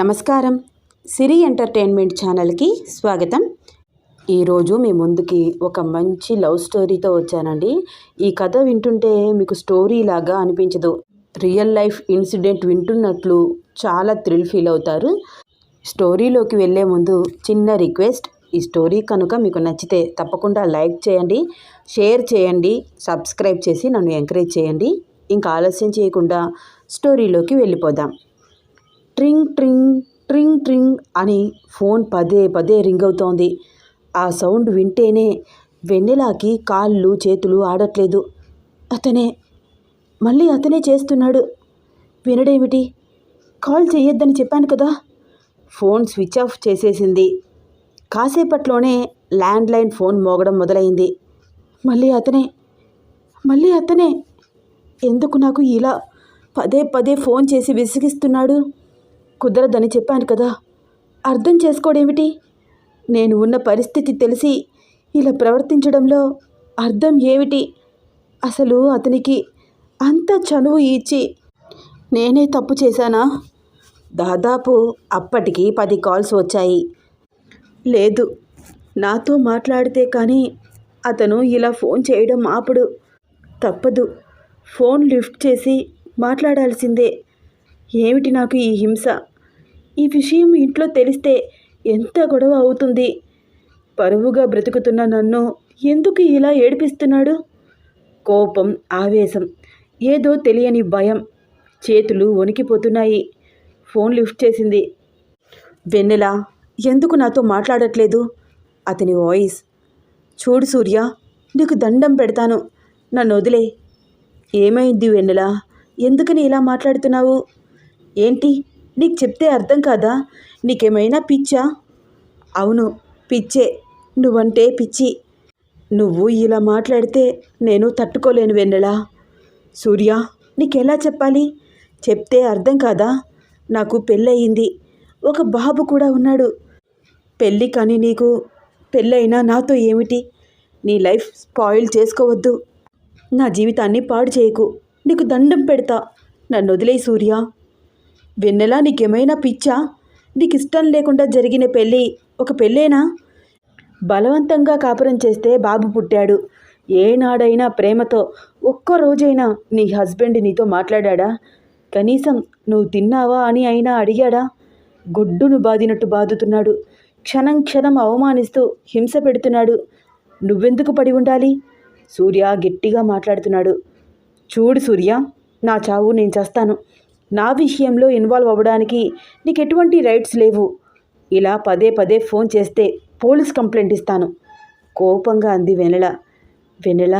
నమస్కారం. సిరి ఎంటర్టైన్మెంట్ ఛానల్కి స్వాగతం. ఈరోజు మీ ముందుకి ఒక మంచి లవ్ స్టోరీతో వచ్చానండి. ఈ కథ వింటుంటే మీకు స్టోరీ లాగా అనిపించదు. రియల్ లైఫ్ ఇన్సిడెంట్ వింటున్నట్లు చాలా థ్రిల్ ఫీల్ అవుతారు. స్టోరీలోకి వెళ్ళే ముందు చిన్న రిక్వెస్ట్ ఈ స్టోరీ కనుక మీకు నచ్చితే తప్పకుండా లైక్ చేయండి షేర్ చేయండి సబ్స్క్రైబ్ చేసి నన్ను ఎంకరేజ్ చేయండి. ఇంకా ఆలస్యం చేయకుండా స్టోరీలోకి వెళ్ళిపోదాం. ట్రింగ్ ట్రింగ్ ట్రింగ్ ట్రింగ్ అని ఫోన్ పదే పదే రింగ్ అవుతోంది. ఆ సౌండ్ వింటేనే వెన్నెలాకి కాళ్ళు చేతులు ఆడట్లేదు. అతనే మళ్ళీ అతనే చేస్తున్నాడు. వినడేమిటి? కాల్ చేయొద్దని చెప్పాను కదా. ఫోన్ స్విచ్ ఆఫ్ చేసేసింది. కాసేపట్లోనే ల్యాండ్లైన్ ఫోన్ మోగడం మొదలైంది. మళ్ళీ అతనే మళ్ళీ అతనే. ఎందుకు నాకు ఇలా పదే పదే ఫోన్ చేసి విసిగిస్తున్నాడు? కుదరదని చెప్పాను కదా. అర్థం చేసుకోడేమిటి? నేను ఉన్న పరిస్థితి తెలిసి ఇలా ప్రవర్తించడంలో అర్థం ఏమిటి? అసలు అతనికి అంత చనువు ఇచ్చి నేనే తప్పు చేశానా? దాదాపు అప్పటికి పది కాల్స్ వచ్చాయి. లేదు నాతో మాట్లాడితే కానీ అతను ఇలా ఫోన్ చేయడం ఆపడు. తప్పదు ఫోన్ లిఫ్ట్ చేసి మాట్లాడాల్సిందే. ఏమిటి నాకు ఈ హింస? ఈ విషయం ఇంట్లో తెలిస్తే ఎంత గొడవ అవుతుంది? పరువుగా బ్రతుకుతున్న నన్ను ఎందుకు ఇలా ఏడిపిస్తున్నాడు? కోపం ఆవేశం ఏదో తెలియని భయం చేతులు వణికిపోతున్నాయి. ఫోన్ లిఫ్ట్ చేసింది. వెన్నెల ఎందుకు నాతో మాట్లాడట్లేదు? అతని వాయిస్. చూడు సూర్య నీకు దండం పెడతాను. నన్ను వదిలే. ఏమైంది వెన్నెల? ఎందుకని ఇలా మాట్లాడుతున్నావు? ఏంటి? నీకు చెప్తే అర్థం కాదా? నీకేమైనా పిచ్చా? అవును పిచ్చే. నువ్వంటే పిచ్చి. నువ్వు ఇలా మాట్లాడితే నేను తట్టుకోలేను వెన్నెలా. సూర్య నీకెలా చెప్పాలి? చెప్తే అర్థం కాదా? నాకు పెళ్ళయింది. ఒక బాబు కూడా ఉన్నాడు. పెళ్ళి కానీ నీకు పెళ్ళైనా నాతో ఏమిటి? నీ లైఫ్ స్పాయిల్ చేసుకోవద్దు. నా జీవితాన్ని పాడు చేయకు. నీకు దండం పెడతా. నన్ను వదిలే సూర్య. వెన్నెలా నీకేమైనా పిచ్చా? నీకు ఇష్టం లేకుండా జరిగిన పెళ్ళి ఒక పెళ్ళేనా? బలవంతంగా కాపురం చేస్తే బాబు పుట్టాడు. ఏనాడైనా ప్రేమతో ఒక్క రోజైనా నీ హస్బెండ్ నీతో మాట్లాడా కనీసం నువ్వు తిన్నావా అని అయినా అడిగాడా? గొడ్డును బాదినట్టు బాదుతున్నాడు. క్షణం క్షణం అవమానిస్తూ హింస పెడుతున్నాడు. నువ్వెందుకు పడి ఉండాలి? సూర్య గట్టిగా మాట్లాడుతున్నాడు. చూడు సూర్య నా చావు నేను చేస్తాను. నా విషయంలో ఇన్వాల్వ్ అవ్వడానికి నీకు ఎటువంటి రైట్స్ లేవు. ఇలా పదే పదే ఫోన్ చేస్తే పోలీస్ కంప్లైంట్ ఇస్తాను. కోపంగా అంది వెనెల వెనెల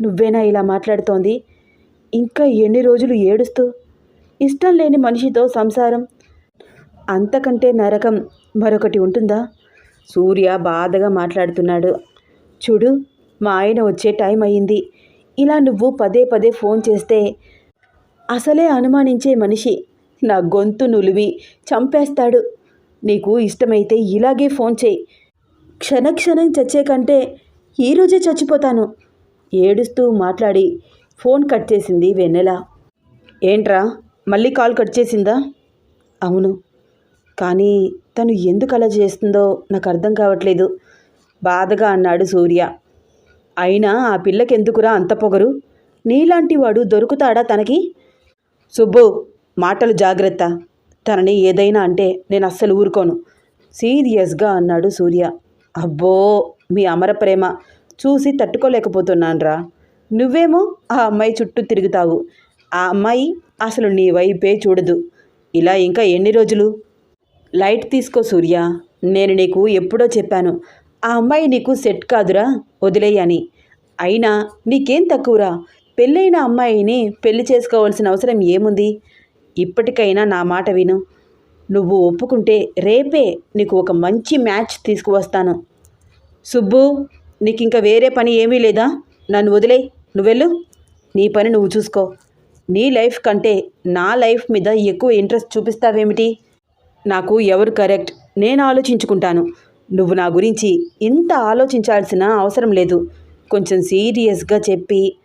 నువ్వేనా ఇలా మాట్లాడుతోంది? ఇంకా ఎన్ని రోజులు ఏడుస్తూ? ఇష్టం లేని మనిషితో సంసారం. అంతకంటే నరకం మరొకటి ఉంటుందా? సూర్య బాధగా మాట్లాడుతున్నాడు. చూడు మా ఆయన వచ్చే టైం అయ్యింది. ఇలా నువ్వు పదే పదే ఫోన్ చేస్తే అసలే అనుమానించే మనిషి. నా గొంతు నులివి. చంపేస్తాడు. నీకు ఇష్టమైతే ఇలాగే ఫోన్ చేయి. క్షణక్షణం చచ్చే కంటే ఈరోజే చచ్చిపోతాను. ఏడుస్తూ మాట్లాడి ఫోన్ కట్ చేసింది వెన్నెల. ఏంట్రా? మళ్ళీ కాల్ కట్ చేసిందా? అవును. కానీ తను ఎందుకు అలా చేస్తుందో నాకు అర్థం కావట్లేదు. బాధగా అన్నాడు సూర్య. అయినా ఆ పిల్లకెందుకురా అంత పొగరు? నీలాంటి వాడు దొరుకుతాడా తనకి? సుబ్బు మాటలు జాగ్రత్త. తనని ఏదైనా అంటే నేను అస్సలు ఊరుకోను. సీరియస్గా అన్నాడు సూర్య. అబ్బో మీ అమర ప్రేమ. చూసి తట్టుకోలేకపోతున్నాన్రా. నువ్వేమో ఆ అమ్మాయి చుట్టూ తిరుగుతావు. ఆ అమ్మాయి అసలు నీ వైపే చూడదు. ఇలా ఇంకా ఎన్ని రోజులు? లైట్ తీసుకో సూర్య. నేను నీకు ఎప్పుడో చెప్పాను. ఆ అమ్మాయి నీకు సెట్ కాదురా వదిలేయని అయినా నీకేం తక్కువరా? పెళ్ళైన అమ్మాయిని పెళ్ళి చేసుకోవాల్సిన అవసరం ఏముంది? ఇప్పటికైనా నా మాట విను. నువ్వు ఒప్పుకుంటే రేపే నీకు ఒక మంచి మ్యాచ్ తీసుకువస్తాను. సుబ్బు నీకు ఇంకా వేరే పని ఏమీ లేదా? నన్ను వదిలే. నువ్వెళ్ళు. నీ పని నువ్వు చూసుకో. నీ లైఫ్ కంటే నా లైఫ్ మీద ఎక్కువ ఇంట్రెస్ట్ చూపిస్తావేమిటి? నాకు ఎవరు కరెక్ట్? నేను ఆలోచించుకుంటాను. నువ్వు నా గురించి ఇంత ఆలోచించాల్సిన అవసరం లేదు. కొంచెం సీరియస్గా చెప్పి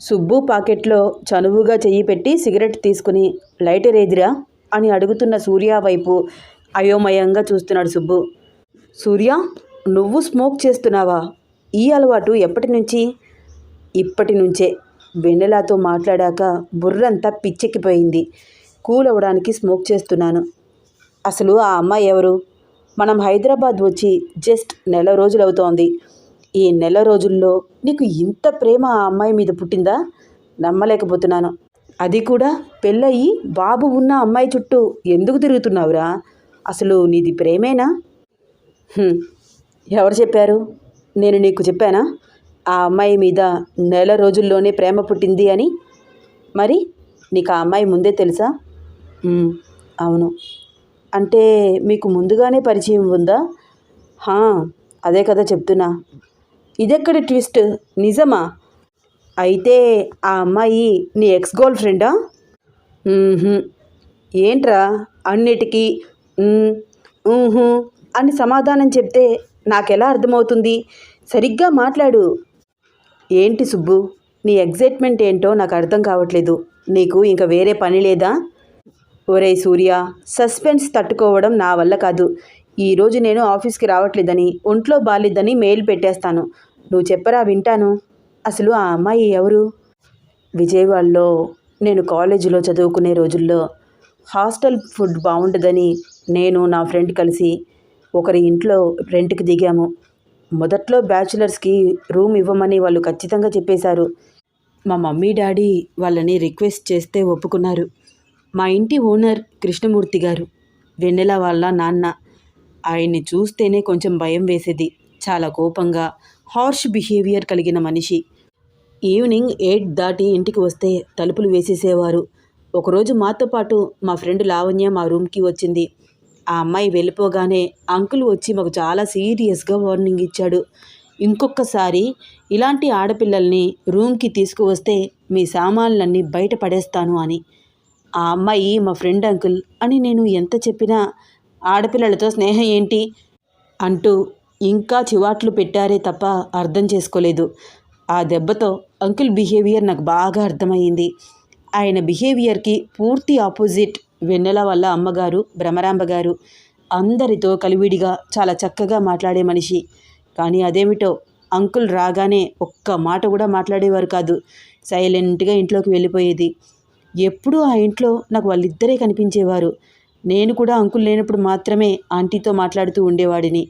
సుబ్బు పాకెట్లో చనువుగా చెయ్యి పెట్టి సిగరెట్ తీసుకుని లైటర్ ఏదిరా అని అడుగుతున్న సూర్య వైపు అయోమయంగా చూస్తున్నాడు సుబ్బు. సూర్య నువ్వు స్మోక్ చేస్తున్నావా? ఈ అలవాటు ఎప్పటి నుంచి? ఇప్పటి నుంచే వెన్నెలాతో మాట్లాడాక బుర్రంతా పిచ్చెక్కిపోయింది. కూల్ అవ్వడానికి స్మోక్ చేస్తున్నాను. అసలు ఆ అమ్మాయి ఎవరు? మనం హైదరాబాద్ వచ్చి జస్ట్ నెల రోజులు అవుతోంది ఈ నెల రోజుల్లో నీకు ఇంత ప్రేమ ఆ అమ్మాయి మీద పుట్టిందా? నమ్మలేకపోతున్నాను. అది కూడా పెళ్ళయి బాబు ఉన్న అమ్మాయి చుట్టూ ఎందుకు తిరుగుతున్నావురా? అసలు నీది ప్రేమేనా? ఎవరు చెప్పారు? నేను నీకు చెప్పానా? ఆ అమ్మాయి మీద నెల రోజుల్లోనే ప్రేమ పుట్టింది అని? మరి నీకు ఆ అమ్మాయి ముందే తెలుసా? అవును. అంటే మీకు ముందుగానే పరిచయం ఉందా? అదే కదా చెప్తున్నా. ఇదెక్కడి ట్విస్ట్? నిజమా? అయితే ఆ అమ్మాయి నీ ఎక్స్ గర్ల్ ఫ్రెండా? ఏంట్రా? అన్నిటికీ అని సమాధానం చెప్తే నాకెలా అర్థమవుతుంది? సరిగ్గా మాట్లాడు. ఏంటి సుబ్బు? నీ ఎగ్జైట్మెంట్ ఏంటో నాకు అర్థం కావట్లేదు. నీకు ఇంకా వేరే పని లేదా? ఒరే సూర్య సస్పెన్స్ తట్టుకోవడం నా వల్ల కాదు. ఈరోజు నేను ఆఫీస్కి రావట్లేదని ఒంట్లో బాలేదని మెయిల్ పెట్టేస్తాను. నువ్వు చెప్పరా వింటాను. అసలు ఆ అమ్మాయి ఎవరు? విజయవాడలో నేను కాలేజీలో చదువుకునే రోజుల్లో హాస్టల్ ఫుడ్ బాగుండదని నేను నా ఫ్రెండ్ కలిసి ఒకరి ఇంట్లో రెంట్కి దిగాము. మొదట్లో బ్యాచులర్స్కి రూమ్ ఇవ్వమని వాళ్ళు ఖచ్చితంగా చెప్పేశారు. మా మమ్మీ డాడీ వాళ్ళని రిక్వెస్ట్ చేస్తే ఒప్పుకున్నారు. మా ఇంటి ఓనర్ కృష్ణమూర్తి గారు వెన్నెల వాళ్ళ నాన్న. ఆయన్ని చూస్తేనే కొంచెం భయం వేసేది. చాలా కోపంగా హార్ష్ బిహేవియర్ కలిగిన మనిషి. ఈవినింగ్ ఎయిట్ దాటి ఇంటికి వస్తే తలుపులు వేసేసేవారు. ఒకరోజు మాతో పాటు మా ఫ్రెండ్ లావణ్య మా రూమ్కి వచ్చింది. ఆ అమ్మాయి వెళ్ళిపోగానే అంకుల్ వచ్చి మాకు చాలా సీరియస్గా వార్నింగ్ ఇచ్చాడు. ఇంకొకసారి ఇలాంటి ఆడపిల్లల్ని రూమ్కి తీసుకువస్తే మీ సామాన్లన్నీ బయట పడేస్తాను అని. ఆ అమ్మాయి మా ఫ్రెండ్ అంకుల్ అని నేను ఎంత చెప్పినా ఆడపిల్లలతో స్నేహం ఏంటి? అంటూ ఇంకా చివాట్లు పెట్టారే తప్ప అర్థం చేసుకోలేదు. ఆ దెబ్బతో అంకుల్ బిహేవియర్ నాకు బాగా అర్థమైంది ఆయన బిహేవియర్కి పూర్తి ఆపోజిట్ వెన్నెల వల్ల అమ్మగారు భ్రమరాంబ గారు అందరితో కలివిడిగా చాలా చక్కగా మాట్లాడే మనిషి. కానీ అదేమిటో అంకుల్ రాగానే ఒక్క మాట కూడా మాట్లాడేవారు కాదు. సైలెంట్గా ఇంట్లోకి వెళ్ళిపోయేది. ఎప్పుడూ ఆ ఇంట్లో నాకు వాళ్ళిద్దరే కనిపించేవారు. నేను కూడా అంకుల్ లేనప్పుడు మాత్రమే ఆంటీతో మాట్లాడుతూ ఉండేవాడిని.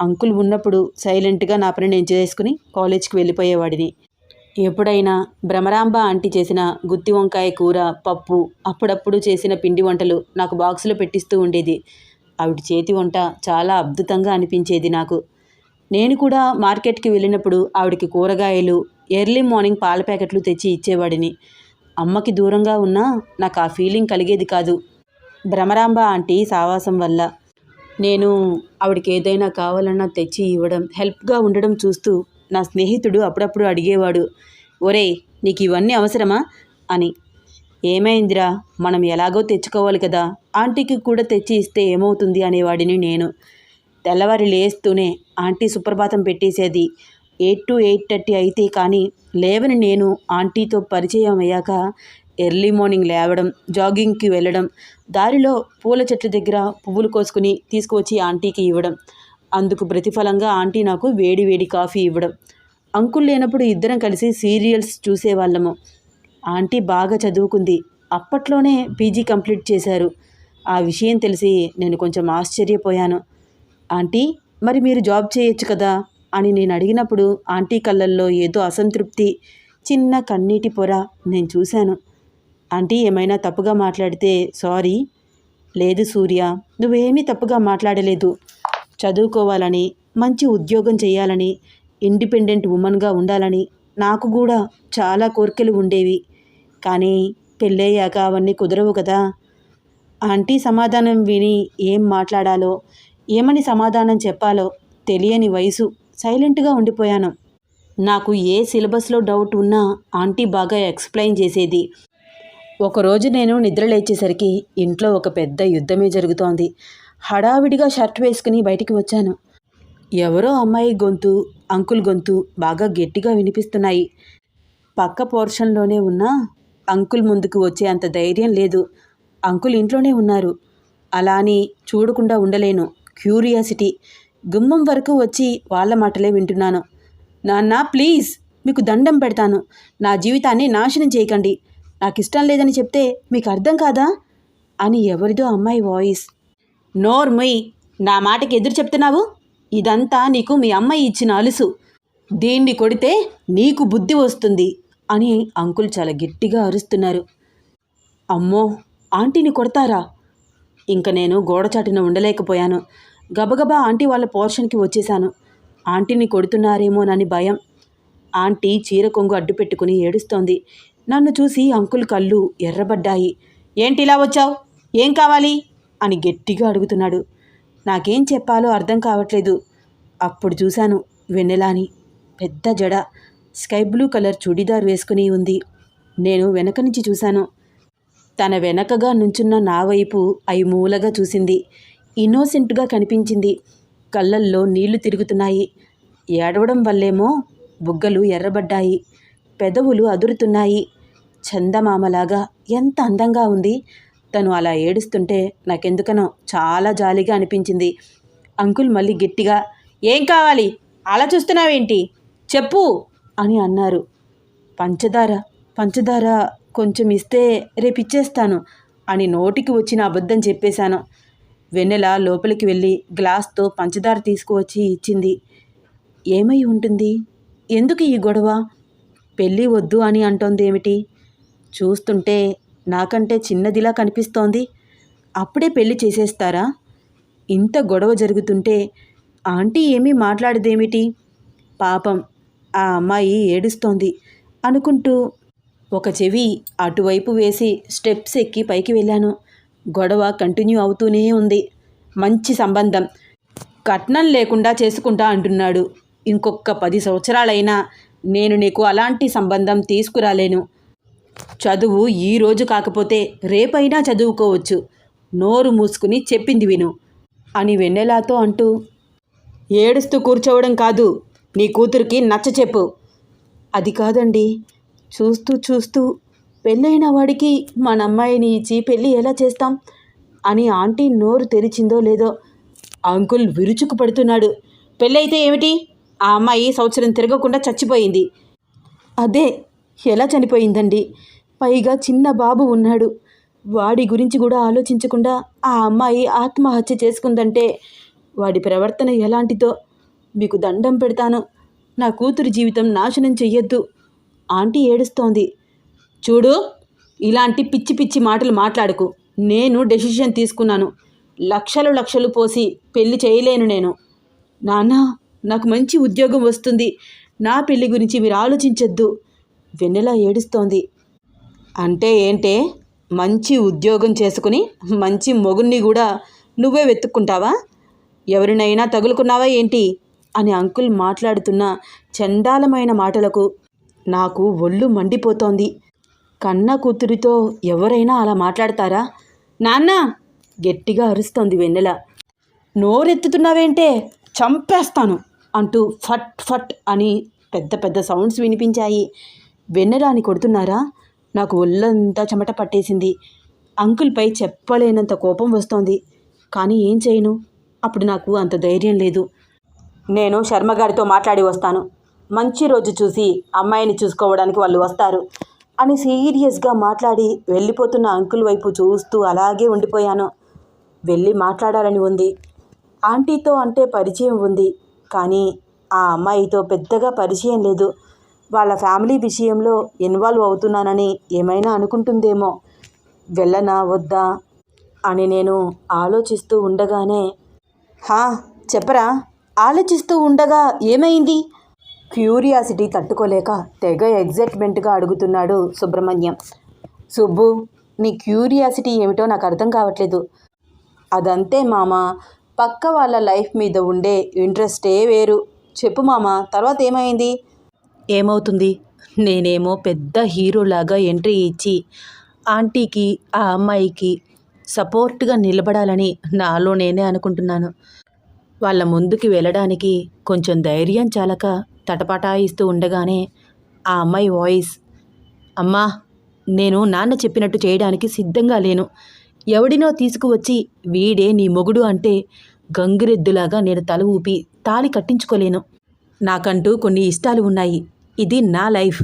అంకుల్ ఉన్నప్పుడు సైలెంట్గా నా పని నేను చేసుకుని కాలేజ్కి వెళ్ళిపోయేవాడిని. ఎప్పుడైనా భ్రమరాంబ ఆంటీ చేసిన గుత్తి వంకాయ కూర పప్పు అప్పుడప్పుడు చేసిన పిండి వంటలు నాకు బాక్సులో పెట్టిస్తూ ఉండేది. ఆవిడ చేతి వంట చాలా అద్భుతంగా అనిపించేది నాకు. నేను కూడా మార్కెట్కి వెళ్ళినప్పుడు ఆవిడకి కూరగాయలు ఎర్లీ మార్నింగ్ పాల ప్యాకెట్లు తెచ్చి ఇచ్చేవాడిని. అమ్మకి దూరంగా ఉన్నా నాకు ఆ ఫీలింగ్ కలిగేది కాదు. భ్రమరాంబ ఆంటీ సావాసం వల్ల నేను ఆవిడకి ఏదైనా కావాలన్నా తెచ్చి ఇవ్వడం హెల్ప్గా ఉండడం చూస్తూ నా స్నేహితుడు అప్పుడప్పుడు అడిగేవాడు ఒరేయ్ నీకు ఇవన్నీ అవసరమా? అని. ఏమైందిరా? మనం ఎలాగో తెచ్చుకోవాలి కదా ఆంటీకి కూడా తెచ్చి ఇస్తే ఏమవుతుంది? అనేవాడిని నేను. తెల్లవారి లేస్తూనే ఆంటీ సుప్రభాతం పెట్టేసేది. ఎయిట్ టు ఎయిట్ థర్టీ అయితే కానీ లేవని నేను ఆంటీతో పరిచయం అయ్యాక ఎర్లీ మార్నింగ్ లేవడం జాగింగ్కి వెళ్ళడం దారిలో పూల చెట్ల దగ్గర పువ్వులు కోసుకుని తీసుకువచ్చి ఆంటీకి ఇవ్వడం అందుకు ప్రతిఫలంగా ఆంటీ నాకు వేడి వేడి కాఫీ ఇవ్వడం. అంకుల్ లేనప్పుడు ఇద్దరం కలిసి సీరియల్స్ చూసేవాళ్ళము. ఆంటీ బాగా చదువుకుంది. అప్పట్లోనే పీజీ కంప్లీట్ చేశారు. ఆ విషయం తెలిసి నేను కొంచెం ఆశ్చర్యపోయాను. ఆంటీ మరి మీరు జాబ్ చేయొచ్చు కదా? అని నేను అడిగినప్పుడు ఆంటీ కళ్ళల్లో ఏదో అసంతృప్తి చిన్న కన్నీటి పొర నేను చూశాను. ఆంటీ ఏమైనా తప్పుగా మాట్లాడితే సారీ. లేదు సూర్య నువ్వేమీ తప్పుగా మాట్లాడలేదు. చదువుకోవాలని మంచి ఉద్యోగం చేయాలని ఇండిపెండెంట్ ఉమెన్గా ఉండాలని నాకు కూడా చాలా కోరికలు ఉండేవి. కానీ పెళ్ళయ్యాక అవన్నీ కుదరవు కదా. ఆంటీ సమాధానం విని ఏం మాట్లాడాలో ఏమని సమాధానం చెప్పాలో తెలియని వయసు సైలెంట్గా ఉండిపోయాను. నాకు ఏ సిలబస్లో డౌట్ ఉన్నా ఆంటీ బాగా ఎక్స్ప్లెయిన్ చేసేది. ఒకరోజు నేను నిద్రలేచేసరికి ఇంట్లో ఒక పెద్ద యుద్ధమే జరుగుతోంది. హడావిడిగా షర్ట్ వేసుకుని బయటికి వచ్చాను. ఎవరో అమ్మాయి గొంతు అంకుల్ గొంతు బాగా గట్టిగా వినిపిస్తున్నాయి. పక్క పోర్షన్లోనే ఉన్న అంకుల్ ముందుకు వచ్చే అంత ధైర్యం లేదు. అంకుల్ ఇంట్లోనే ఉన్నారు. అలా అని చూడకుండా ఉండలేను. క్యూరియాసిటీ. గుమ్మం వరకు వచ్చి వాళ్ళ మాటలే వింటున్నాను. నాన్న ప్లీజ్! మీకు దండం పెడతాను. నా జీవితాన్ని నాశనం చేయకండి. నాకు ఇష్టం లేదని చెప్తే మీకు అర్థం కాదా? అని ఎవరిదో అమ్మాయి వాయిస్. నోర్మయ్ నా మాటకి ఎదురు చెప్తున్నావు? ఇదంతా నీకు మీ అమ్మాయి ఇచ్చిన అలుసు. దీన్ని కొడితే నీకు బుద్ధి వస్తుంది అని అంకుల్ చాలా గట్టిగా అరుస్తున్నారు. అమ్మో ఆంటీని కొడతారా? ఇంక నేను గోడచాటున ఉండలేకపోయాను. గబగబా ఆంటీ వాళ్ళ పోర్షన్కి వచ్చేశాను. ఆంటీని కొడుతున్నారేమోనని భయం. ఆంటీ చీర కొంగు అడ్డు పెట్టుకుని ఏడుస్తోంది. నన్ను చూసి అంకుల్ కళ్ళు ఎర్రబడ్డాయి. ఏంటి ఇలా వచ్చావు? ఏం కావాలి? అని గట్టిగా అడుగుతున్నాడు. నాకేం చెప్పాలో అర్థం కావట్లేదు. అప్పుడు చూశాను వెన్నెలాని. పెద్ద జడ. స్కై బ్లూ కలర్ చుడిదార్ వేసుకుని ఉంది. నేను వెనక నుంచి చూశాను. తన వెనకగా నుంచున్న నా వైపు అయి మూలగా చూసింది. ఇన్నోసెంట్గా కనిపించింది. కళ్ళల్లో నీళ్ళు తిరుగుతున్నాయి. ఏడవడం వల్లేమో బుగ్గలు ఎర్రబడ్డాయి. పెదవులు అదురుతున్నాయి. చందమామలాగా ఎంత అందంగా ఉంది. తను అలా ఏడుస్తుంటే నాకెందుకనో చాలా జాలిగా అనిపించింది. అంకుల్ మళ్ళీ గట్టిగా ఏం కావాలి? అలా చూస్తున్నావేంటి? చెప్పు అని అన్నారు. పంచదార పంచదార కొంచెం ఇస్తే రేపు ఇచ్చేస్తాను అని నోటికి వచ్చిన అబద్ధం చెప్పేశాను. వెన్నెల లోపలికి వెళ్ళి గ్లాస్తో పంచదార తీసుకువచ్చి ఇచ్చింది. ఏమై ఉంటుంది? ఎందుకు ఈ గొడవ? పెళ్ళి వద్దు అని అంటోందేమిటి చూస్తుంటే నాకంటే చిన్నదిలా కనిపిస్తోంది. అప్పుడే పెళ్ళి చేసేస్తారా? ఇంత గొడవ జరుగుతుంటే ఆంటీ ఏమీ మాట్లాడదేమిటి? పాపం ఆ అమ్మాయి ఏడుస్తోంది అనుకుంటూ ఒక చెవి అటువైపు వేసి స్టెప్స్ ఎక్కి పైకి వెళ్ళాను. గొడవ కంటిన్యూ అవుతూనే ఉంది. మంచి సంబంధం. కట్నం లేకుండా చేసుకుంటా అంటున్నాడు. ఇంకొక పది సంవత్సరాలైనా నేను నీకు అలాంటి సంబంధం తీసుకురాలేను. చదువు ఈ రోజు కాకపోతే రేపైనా చదువుకోవచ్చు. నోరు మూసుకుని చెప్పింది విను అని వెన్నెలాతో అంటూ ఏడుస్తూ కూర్చోవడం కాదు నీ కూతురికి నచ్చ చెప్పు. అది కాదండి. చూస్తూ చూస్తూ పెళ్ళైన వాడికి మన అమ్మాయిని ఇచ్చి పెళ్ళి ఎలా చేస్తాం? అని ఆంటీ నోరు తెరిచిందో లేదో అంకుల్ విరుచుకు పడుతున్నాడు పెళ్ళైతే ఏమిటి? ఆ అమ్మాయి సంవత్సరం తిరగకుండా చచ్చిపోయింది. అదే ఎలా చనిపోయిందండి? పైగా చిన్న బాబు ఉన్నాడు. వాడి గురించి కూడా ఆలోచించకుండా ఆ అమ్మాయి ఆత్మహత్య చేసుకుందంటే వాడి ప్రవర్తన ఎలాంటిదో మీకు దండం పెడతాను. నా కూతురి జీవితం నాశనం చెయ్యొద్దు. ఆంటీ ఏడుస్తోంది. చూడు ఇలాంటి పిచ్చి పిచ్చి మాటలు మాట్లాడకు. నేను డెసిషన్ తీసుకున్నాను. లక్షలు లక్షలు పోసి పెళ్ళి చేయలేను నేను. నాన్న నాకు మంచి ఉద్యోగం వస్తుంది. నా పెళ్ళి గురించి మీరు ఆలోచించొద్దు. వెన్నెల ఏడుస్తోంది. అంటే ఏంటే? మంచి ఉద్యోగం చేసుకుని మంచి మొగుణ్ణి కూడా నువ్వే వెతుక్కుంటావా? ఎవరినైనా తగులుకున్నావా ఏంటి? అని అంకుల్ మాట్లాడుతున్న చండాలమైన మాటలకు నాకు ఒళ్ళు మండిపోతోంది. కన్న కూతురితో ఎవరైనా అలా మాట్లాడతారా? నాన్న! గట్టిగా అరుస్తోంది వెన్నెల. నోరెత్తుతున్నావేంటే? చంపేస్తాను. అంటూ ఫట్ ఫట్ అని పెద్ద పెద్ద సౌండ్స్ వినిపించాయి. వెన్నెలాని కొడుతున్నారా? నాకు ఒళ్ళంతా చెమట పట్టేసింది. అంకుల్పై చెప్పలేనంత కోపం వస్తోంది. కానీ ఏం చేయను? అప్పుడు నాకు అంత ధైర్యం లేదు. నేను శర్మగారితో మాట్లాడి వస్తాను. మంచి రోజు చూసి అమ్మాయిని చూసుకోవడానికి వాళ్ళు వస్తారు అని సీరియస్గా మాట్లాడి వెళ్ళిపోతున్న అంకుల్ వైపు చూస్తూ అలాగే ఉండిపోయాను. వెళ్ళి మాట్లాడాలని ఉంది. ఆంటీతో అంటే పరిచయం ఉంది. కానీ ఆ అమ్మాయితో పెద్దగా పరిచయం లేదు. వాళ్ళ ఫ్యామిలీ విషయంలో ఇన్వాల్వ్ అవుతున్నానని ఏమైనా అనుకుంటుందేమో. వెళ్ళనా వద్దా అని నేను ఆలోచిస్తూ ఉండగానే హా చెప్పరా? ఆలోచిస్తూ ఉండగా ఏమైంది? క్యూరియాసిటీ తట్టుకోలేక తెగ ఎగ్జైట్మెంట్గా అడుగుతున్నాడు సుబ్రహ్మణ్యం. సుబ్బు నీ క్యూరియాసిటీ ఏమిటో నాకు అర్థం కావట్లేదు. అదంతే మామ. పక్క వాళ్ళ లైఫ్ మీద ఉండే ఇంట్రెస్టే వేరు. చెప్పు మామ తర్వాత ఏమైంది? ఏమవుతుంది? నేనేమో పెద్ద హీరోలాగా ఎంట్రీ ఇచ్చి ఆంటీకి ఆ అమ్మాయికి సపోర్ట్గా నిలబడాలని నాలో నేనే అనుకుంటున్నాను. వాళ్ళ ముందుకి వెళ్ళడానికి కొంచెం ధైర్యం చాలక తటపటాయిస్తూ ఉండగానే ఆ అమ్మాయి వాయిస్ అమ్మా నేను నాన్న చెప్పినట్టు చేయడానికి సిద్ధంగా లేను. ఎవడినో తీసుకువచ్చి వీడే నీ మొగుడు అంటే గంగిరెద్దులాగా నేను తల ఊపి తాళి కట్టించుకోలేను. నాకంటూ కొన్ని ఇష్టాలు ఉన్నాయి. ఇది నా లైఫ్.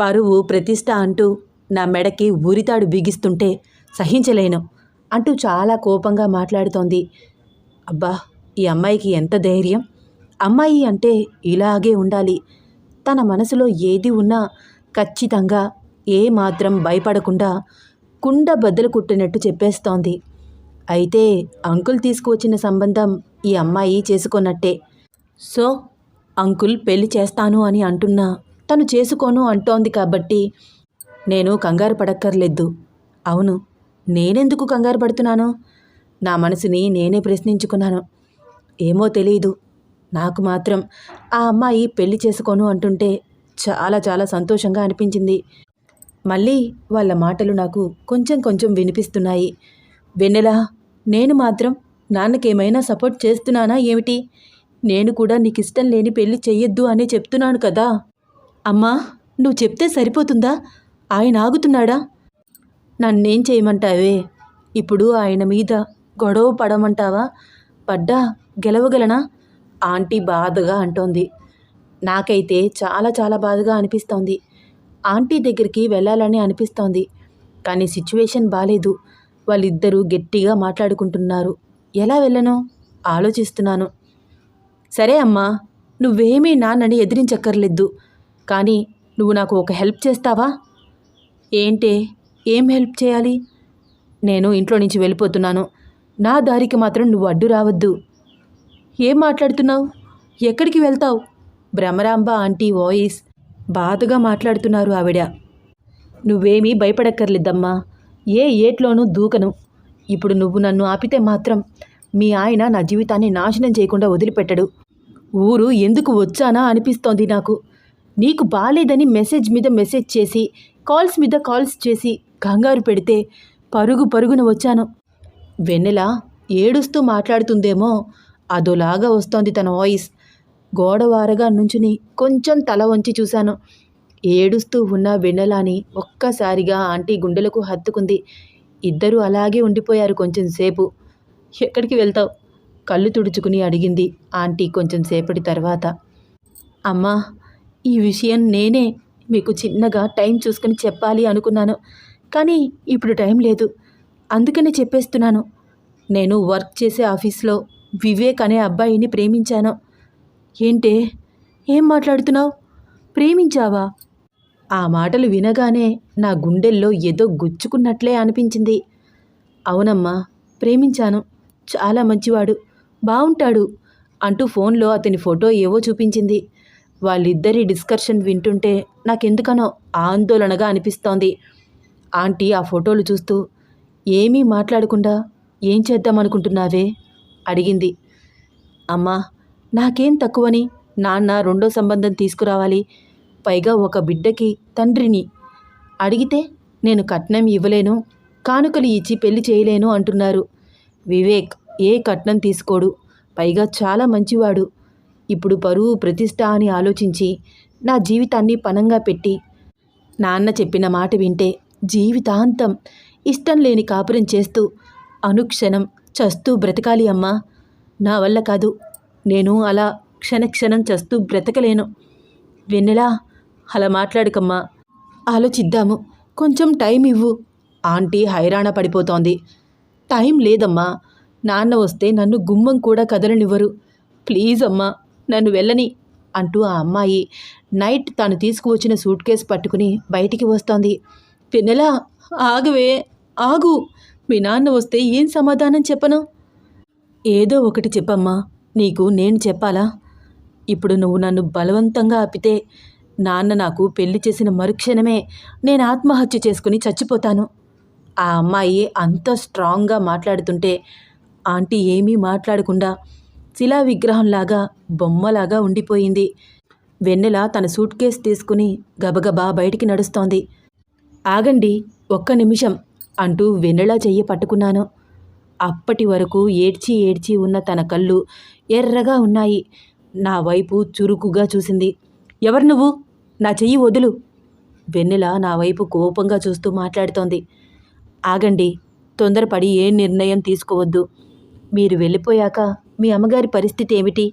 పరువు ప్రతిష్ట అంటూ నా మెడకి ఊరితాడు బిగిస్తుంటే సహించలేను అంటూ చాలా కోపంగా మాట్లాడుతోంది. అబ్బా ఈ అమ్మాయికి ఎంత ధైర్యం? అమ్మాయి అంటే ఇలాగే ఉండాలి. తన మనసులో ఏది ఉన్నా ఖచ్చితంగా ఏమాత్రం భయపడకుండా కుండ బద్దలు కుట్టినట్టు చెప్పేస్తోంది. అయితే అంకుల్ తీసుకువచ్చిన సంబంధం ఈ అమ్మాయి చేసుకున్నట్టే. సో అంకుల్ పెళ్ళి చేస్తాను అని అంటున్నా. తను చేసుకోను అంటోంది కాబట్టి నేను కంగారు పడక్కర్లేదు. అవును నేనెందుకు కంగారు పడుతున్నాను? నా మనసుని నేనే ప్రశ్నించుకున్నాను. ఏమో తెలియదు నాకు మాత్రం ఆ అమ్మాయి పెళ్ళి చేసుకోను అంటుంటే చాలా చాలా సంతోషంగా అనిపించింది. మళ్ళీ వాళ్ళ మాటలు నాకు కొంచెం కొంచెం వినిపిస్తున్నాయి. వెన్నెలా నేను మాత్రం నాన్నకేమైనా సపోర్ట్ చేస్తున్నానా ఏమిటి? నేను కూడా నీకు ఇష్టం లేని పెళ్ళి చెయ్యొద్దు అని చెప్తున్నాను కదా. అమ్మా నువ్వు చెప్తే సరిపోతుందా? ఆయన ఆగుతున్నాడా? నన్నేం చేయమంటావే? ఇప్పుడు ఆయన మీద గొడవ పడమంటావా? పడ్డా గెలవగలనా? ఆంటీ బాధగా అంటోంది. నాకైతే చాలా చాలా బాధగా అనిపిస్తోంది. ఆంటీ దగ్గరికి వెళ్ళాలని అనిపిస్తోంది. కానీ సిచ్యువేషన్ బాలేదు. వాళ్ళిద్దరూ గట్టిగా మాట్లాడుకుంటున్నారు. ఎలా వెళ్ళను? ఆలోచిస్తున్నాను. సరే అమ్మా నువ్వేమీ నాన్నని ఎదిరించక్కర్లేదు. కానీ నువ్వు నాకు ఒక హెల్ప్ చేస్తావా? ఏంటే? ఏం హెల్ప్ చేయాలి? నేను ఇంట్లో నుంచి వెళ్ళిపోతున్నాను. నా దారికి మాత్రం నువ్వు అడ్డు రావద్దు. ఏం మాట్లాడుతున్నావు? ఎక్కడికి వెళ్తావు? భ్రమరాంబ ఆంటీ వాయిస్ బాధగా మాట్లాడుతున్నారు ఆవిడ. నువ్వేమీ భయపడక్కర్లేదమ్మా. ఏ ఏట్లోనూ దూకను. ఇప్పుడు నువ్వు నన్ను ఆపితే మాత్రం మీ ఆయన నా జీవితాన్ని నాశనం చేయకుండా వదిలిపెట్టడు. ఊరు ఎందుకు వచ్చానా అనిపిస్తోంది నాకు. నీకు బాలేదని మెసేజ్ మీద మెసేజ్ చేసి కాల్స్ మీద కాల్స్ చేసి కంగారు పెడితే పరుగు పరుగున వచ్చాను. వెన్నెల ఏడుస్తూ మాట్లాడుతుందేమో అదోలాగా వస్తోంది తన వాయిస్. గోడవారగా నుంచుని కొంచెం తల వంచి చూశాను. ఏడుస్తూ ఉన్న వెన్నెలాని ఒక్కసారిగా ఆంటీ గుండెలకు హత్తుకుంది. ఇద్దరూ అలాగే ఉండిపోయారు కొంచెం సేపు. ఎక్కడికి వెళ్తావు? కళ్ళు తుడుచుకుని అడిగింది ఆంటీ కొంచెం సేపటి తర్వాత. అమ్మా ఈ విషయం నేనే మీకు చిన్నగా టైం చూసుకుని చెప్పాలి అనుకున్నాను. కానీ ఇప్పుడు టైం లేదు. అందుకనే చెప్పేస్తున్నాను. నేను వర్క్ చేసే ఆఫీస్లో వివేక్ అనే అబ్బాయిని ప్రేమించాను. ఏంటే? ఏం మాట్లాడుతున్నావు? ప్రేమించావా? ఆ మాటలు వినగానే నా గుండెల్లో ఏదో గుచ్చుకున్నట్లే అనిపించింది. అవునమ్మా ప్రేమించాను. చాలా మంచివాడు బాగుంటాడు అంటూ ఫోన్లో అతని ఫోటో ఏవో చూపించింది. వాళ్ళిద్దరి డిస్కషన్ వింటుంటే నాకెందుకనో ఆందోళనగా అనిపిస్తోంది. ఆంటీ ఆ ఫోటోలు చూస్తూ ఏమీ మాట్లాడకుండా ఏం చేద్దామనుకుంటున్నావే? అడిగింది. అమ్మా నాకేం తక్కువని? నాన్న రెండో సంబంధం తీసుకురావాలి. పైగా ఒక బిడ్డకి తండ్రిని. అడిగితే నేను కట్నం ఇవ్వలేను కానుకలు ఇచ్చి పెళ్ళి చేయలేను అంటున్నారు. వివేక్ ఏ కట్నం తీసుకోడు? పైగా చాలా మంచివాడు. ఇప్పుడు పరువు ప్రతిష్ట అని ఆలోచించి నా జీవితాన్ని పనంగా పెట్టి. నాన్న చెప్పిన మాట వింటే జీవితాంతం ఇష్టం లేని కాపురం చేస్తూ అనుక్షణం చస్తూ బ్రతకాలి అమ్మా. నా వల్ల కాదు. నేను అలా క్షణక్షణం చస్తూ బ్రతకలేను. వెన్నెలా? అలా మాట్లాడకమ్మా. ఆలోచిద్దాము. కొంచెం టైం ఇవ్వు. ఆంటీ హైరాణ పడిపోతోంది. టైం లేదమ్మా. నాన్న వస్తే నన్ను గుమ్మం కూడా కదలనివ్వరు. ప్లీజ్ అమ్మా నన్ను వెళ్ళని అంటూ ఆ అమ్మాయి నైట్ తాను తీసుకువచ్చిన సూట్ కేసు పట్టుకుని బయటికి వస్తోంది. పిన్నెలా ఆగవే ఆగు. మీ నాన్న వస్తే ఏం సమాధానం చెప్పను? ఏదో ఒకటి చెప్పమ్మా. నీకు నేను చెప్పాలా? ఇప్పుడు నువ్వు నన్ను బలవంతంగా ఆపితే నాన్న నాకు పెళ్ళి చేసిన మరుక్షణమే నేను ఆత్మహత్య చేసుకుని చచ్చిపోతాను. ఆ అమ్మాయి అంత స్ట్రాంగ్గా మాట్లాడుతుంటే ఆంటీ ఏమీ మాట్లాడకుండా శిలా విగ్రహంలాగా బొమ్మలాగా ఉండిపోయింది. వెన్నెల తన సూట్ కేస్ తీసుకుని గబగబా బయటికి నడుస్తోంది. ఆగండి ఒక్క నిమిషం అంటూ వెన్నెల చెయ్యి పట్టుకున్నాను. అప్పటి వరకు ఏడ్చి ఏడ్చి ఉన్న తన కళ్ళు ఎర్రగా ఉన్నాయి. నా వైపు చురుకుగా చూసింది. ఎవరు నువ్వు? నా చెయ్యి వదులు. వెన్నెల నా వైపు కోపంగా చూస్తూ మాట్లాడుతోంది. ఆగండి తొందరపడి ఏ నిర్ణయం తీసుకోవద్దు. మీరు వెళ్ళిపోయాక మీ అమ్మగారి పరిస్థితి ఏమిటి?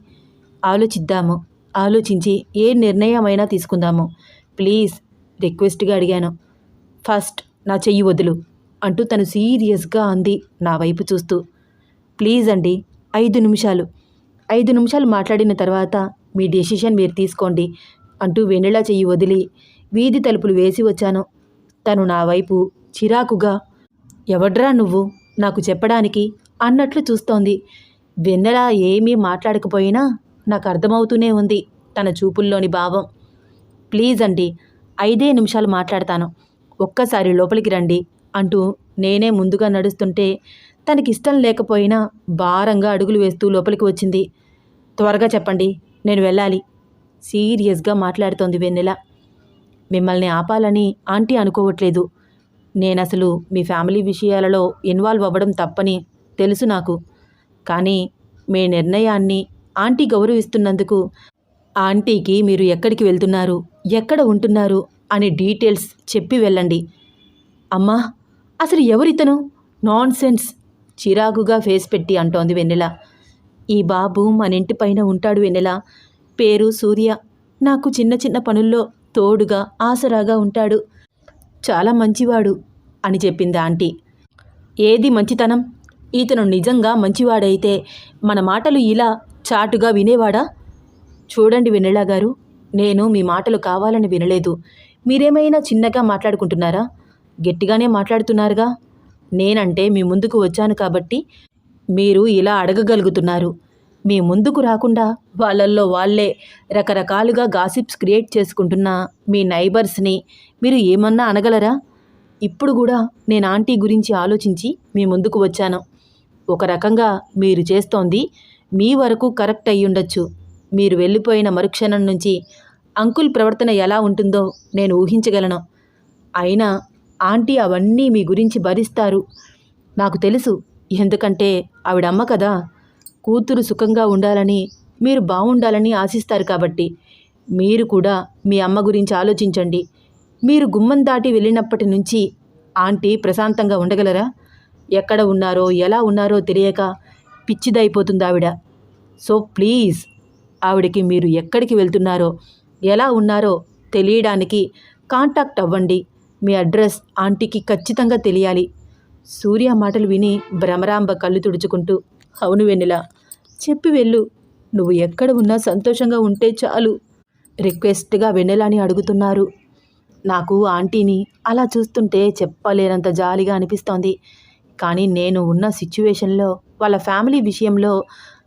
ఆలోచిద్దాము. ఆలోచించి ఏ నిర్ణయమైనా తీసుకుందాము. ప్లీజ్ రిక్వెస్ట్గా అడిగాను. ఫస్ట్ నా చెయ్యి వదులు. అంటూ తను సీరియస్గా అంది నా వైపు చూస్తూ. ప్లీజ్ అండి ఐదు నిమిషాలు. ఐదు నిమిషాలు మాట్లాడిన తర్వాత మీ డెసిషన్ మీరు తీసుకోండి అంటూ వెన్నెలా చెయ్యి వదిలి వీధి తలుపులు వేసి వచ్చాను. తను నా వైపు చిరాకుగా ఎవడ్రా నువ్వు? నాకు చెప్పడానికి అన్నట్లు చూస్తోంది. వెన్నెల ఏమీ మాట్లాడకపోయినా నాకు అర్థమవుతూనే ఉంది తన చూపుల్లోని భావం. ప్లీజ్ అండి ఐదే నిమిషాలు మాట్లాడతాను. ఒక్కసారి లోపలికి రండి. అంటూ నేనే ముందుగా నడుస్తుంటే తనకిష్టం లేకపోయినా భారంగా అడుగులు వేస్తూ లోపలికి వచ్చింది. త్వరగా చెప్పండి నేను వెళ్ళాలి. సీరియస్గా మాట్లాడుతోంది వెన్నెల. మిమ్మల్ని ఆపాలని ఆంటీ అనుకోవట్లేదు. నేను అసలు మీ ఫ్యామిలీ విషయాలలో ఇన్వాల్వ్ అవ్వడం తప్పని తెలుసు నాకు. కానీ మీ నిర్ణయాన్ని ఆంటీ గౌరవిస్తున్నందుకు ఆంటీకి మీరు ఎక్కడికి వెళ్తున్నారు ఎక్కడ ఉంటున్నారు అనే డీటెయిల్స్ చెప్పి వెళ్ళండి. అమ్మా అసలు ఎవరితను? నాన్ సెన్స్ చిరాకుగా ఫేస్ పెట్టి అంటోంది వెన్నెల. ఈ బాబు మన ఇంటి పైన ఉంటాడు వెన్నెల. పేరు సూర్య. నాకు చిన్న చిన్న పనుల్లో తోడుగా ఆసరాగా ఉంటాడు. చాలా మంచివాడు అని చెప్పింది ఆంటీ. ఏది మంచితనం? ఇతను నిజంగా మంచివాడైతే మన మాటలు ఇలా చాటుగా వినేవాడా? చూడండి వెన్నెల గారు నేను మీ మాటలు కావాలని వినలేదు. మీరేమైనా చిన్నగా మాట్లాడుకుంటున్నారా? గట్టిగానే మాట్లాడుతున్నారుగా? నేనంటే మీ ముందుకు వచ్చాను కాబట్టి మీరు ఇలా అడగగలుగుతున్నారు. మీ ముందుకు రాకుండా వాళ్ళల్లో వాళ్ళే రకరకాలుగా గాసిప్స్ క్రియేట్ చేసుకుంటున్న మీ నైబర్స్ని మీరు ఏమన్నా అనగలరా? ఇప్పుడు కూడా నేను ఆంటీ గురించి ఆలోచించి మీ ముందుకు వచ్చాను. ఒక రకంగా మీరు చేస్తోంది మీ వరకు కరెక్ట్ అయ్యుండొచ్చు మీరు వెళ్ళిపోయిన మరుక్షణం నుంచి అంకుల్ ప్రవర్తన ఎలా ఉంటుందో నేను ఊహించగలను. అయినా ఆంటీ అవన్నీ మీ గురించి భరిస్తారు. నాకు తెలుసు ఎందుకంటే ఆవిడ అమ్మ కదా. కూతురు సుఖంగా ఉండాలని మీరు బాగుండాలని ఆశిస్తారు కాబట్టి. మీరు కూడా మీ అమ్మ గురించి ఆలోచించండి. మీరు గుమ్మం దాటి వెళ్ళినప్పటి నుంచి ఆంటీ ప్రశాంతంగా ఉండగలరా? ఎక్కడ ఉన్నారో ఎలా ఉన్నారో తెలియక పిచ్చిదైపోతుంది ఆవిడ. సో ప్లీజ్ ఆవిడకి మీరు ఎక్కడికి వెళ్తున్నారో ఎలా ఉన్నారో తెలియడానికి కాంటాక్ట్ అవ్వండి. మీ అడ్రస్ ఆంటీకి ఖచ్చితంగా తెలియాలి. సూర్య మాటలు విని భ్రమరాంబ కళ్ళు తుడుచుకుంటూ అవును వెన్నెల చెప్పి వెళ్ళు. నువ్వు ఎక్కడ ఉన్నా సంతోషంగా ఉంటే చాలు రిక్వెస్ట్గా వెన్నెలని అడుగుతున్నారు. నాకు ఆంటీని అలా చూస్తుంటే చెప్పలేనంత జాలిగా అనిపిస్తోంది. కానీ నేను ఉన్న సిచ్యువేషన్లో వాళ్ళ ఫ్యామిలీ విషయంలో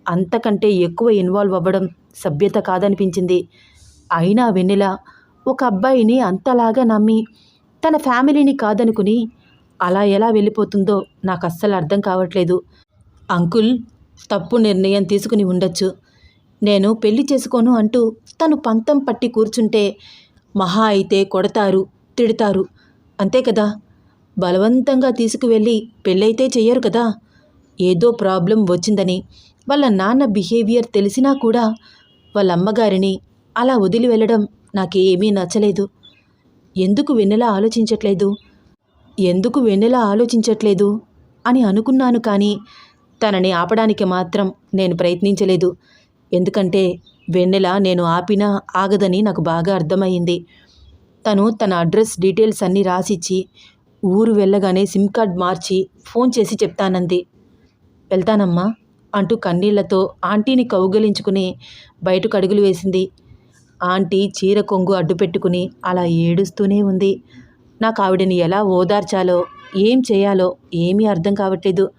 అంతకంటే ఎక్కువ ఇన్వాల్వ్ అవ్వడం సభ్యత కాదనిపించింది. అయినా వెన్నెల ఒక అబ్బాయిని అంతలాగా నమ్మి తన ఫ్యామిలీని కాదనుకుని అలా ఎలా వెళ్ళిపోతుందో నాకు అస్సలు అర్థం కావట్లేదు. అంకుల్ తప్పు నిర్ణయం తీసుకుని ఉండొచ్చు. నేను పెళ్ళి చేసుకోను అంటూ తను పంతం పట్టి కూర్చుంటే మహా అయితే కొడతారు తిడతారు. అంతే కదా? బలవంతంగా తీసుకువెళ్ళి పెళ్ళైతే చెయ్యరు కదా? ఏదో ప్రాబ్లం వచ్చిందని వాళ్ళ నాన్న బిహేవియర్ తెలిసినా కూడా వాళ్ళ అమ్మగారిని అలా వదిలి వెళ్ళడం నాకేమీ నచ్చలేదు. ఎందుకు వెన్నెల ఆలోచించట్లేదు? ఎందుకు వెన్నెల ఆలోచించట్లేదు? అని అనుకున్నాను కానీ తనని ఆపడానికి మాత్రం నేను ప్రయత్నించలేదు. ఎందుకంటే వెన్నెల నేను ఆపినా ఆగదని నాకు బాగా అర్థమైంది. తను తన అడ్రస్ డీటెయిల్స్ అన్నీ రాసిచ్చి ఊరు వెళ్ళగానే సిమ్ కార్డ్ మార్చి ఫోన్ చేసి చెప్తానంది. వెళ్తానమ్మా అంటూ కన్నీళ్ళతో ఆంటీని కౌగలించుకుని బయటకు అడుగులు వేసింది. ఆంటీ చీర కొంగు అడ్డు పెట్టుకుని అలా ఏడుస్తూనే ఉంది. నాకు ఆవిడని ఎలా ఓదార్చాలో ఏం చేయాలో ఏమీ అర్థం కావట్లేదు.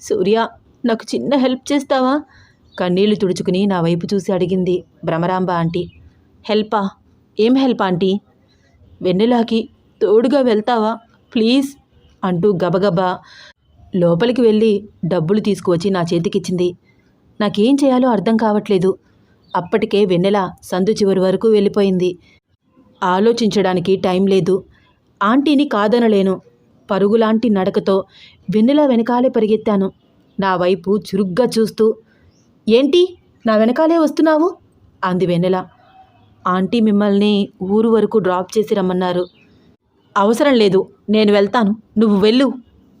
సూర్య నాకు చిన్న హెల్ప్ చేస్తావా? కన్నీళ్ళు తుడుచుకుని నా వైపు చూసి అడిగింది భ్రమరాంబ ఆంటీ. హెల్పా? ఏం హెల్ప్ ఆంటీ? వెన్నెలాకి తోడుగా వెళ్తావా? ప్లీజ్ అంటూ గబగబా లోపలికి వెళ్ళి డబ్బులు తీసుకువచ్చి నా చేతికిచ్చింది. నాకేం చేయాలో అర్థం కావట్లేదు. అప్పటికే వెన్నెల సందు చివరి వరకు వెళ్ళిపోయింది. ఆలోచించడానికి టైం లేదు. ఆంటీని కాదనలేను. పరుగులాంటి నడకతో వెన్నెల వెనకాలే పరిగెత్తాను. నా వైపు చురుగ్గా చూస్తూ ఏంటి నా వెనకాలే వస్తున్నావు? అంది వెన్నెల. ఆంటీ మిమ్మల్ని ఊరు వరకు డ్రాప్ చేసి రమ్మన్నారు. అవసరం లేదు నేను వెళ్తాను. నువ్వు వెళ్ళు.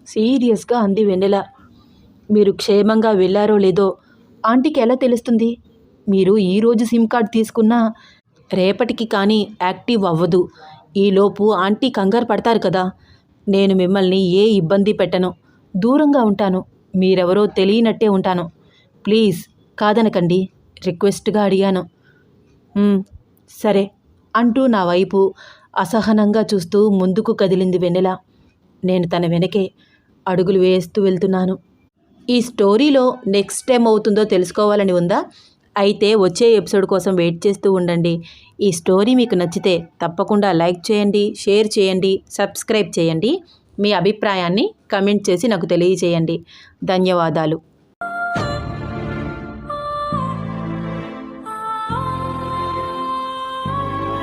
సీరియస్గా అంది వెన్నెల. మీరు క్షేమంగా వెళ్ళారో లేదో ఆంటీకి ఎలా తెలుస్తుంది? మీరు ఈరోజు సిమ్ కార్డ్ తీసుకున్నా రేపటికి కానీ యాక్టివ్ అవ్వదు. ఈలోపు ఆంటీ కంగారు పడతారు కదా. నేను మిమ్మల్ని ఏ ఇబ్బంది పెట్టను. దూరంగా ఉంటాను. మీరెవరో తెలియనట్టే ఉంటాను. ప్లీజ్ కాదనకండి. రిక్వెస్ట్గా అడిగాను. సరే అంటూ నా వైపు అసహనంగా చూస్తూ ముందుకు కదిలింది వెన్నెల. నేను తన వెనకే అడుగులు వేస్తూ వెళ్తున్నాను. ఈ స్టోరీలో నెక్స్ట్ ఏం అవుతుందో తెలుసుకోవాలని ఉందా? అయితే వచ్చే ఎపిసోడ్ కోసం వెయిట్ చేస్తూ ఉండండి. ఈ స్టోరీ మీకు నచ్చితే తప్పకుండా లైక్ చేయండి షేర్ చేయండి సబ్స్క్రైబ్ చేయండి. మీ అభిప్రాయాన్ని కమెంట్ చేసి నాకు తెలియజేయండి. ధన్యవాదాలు.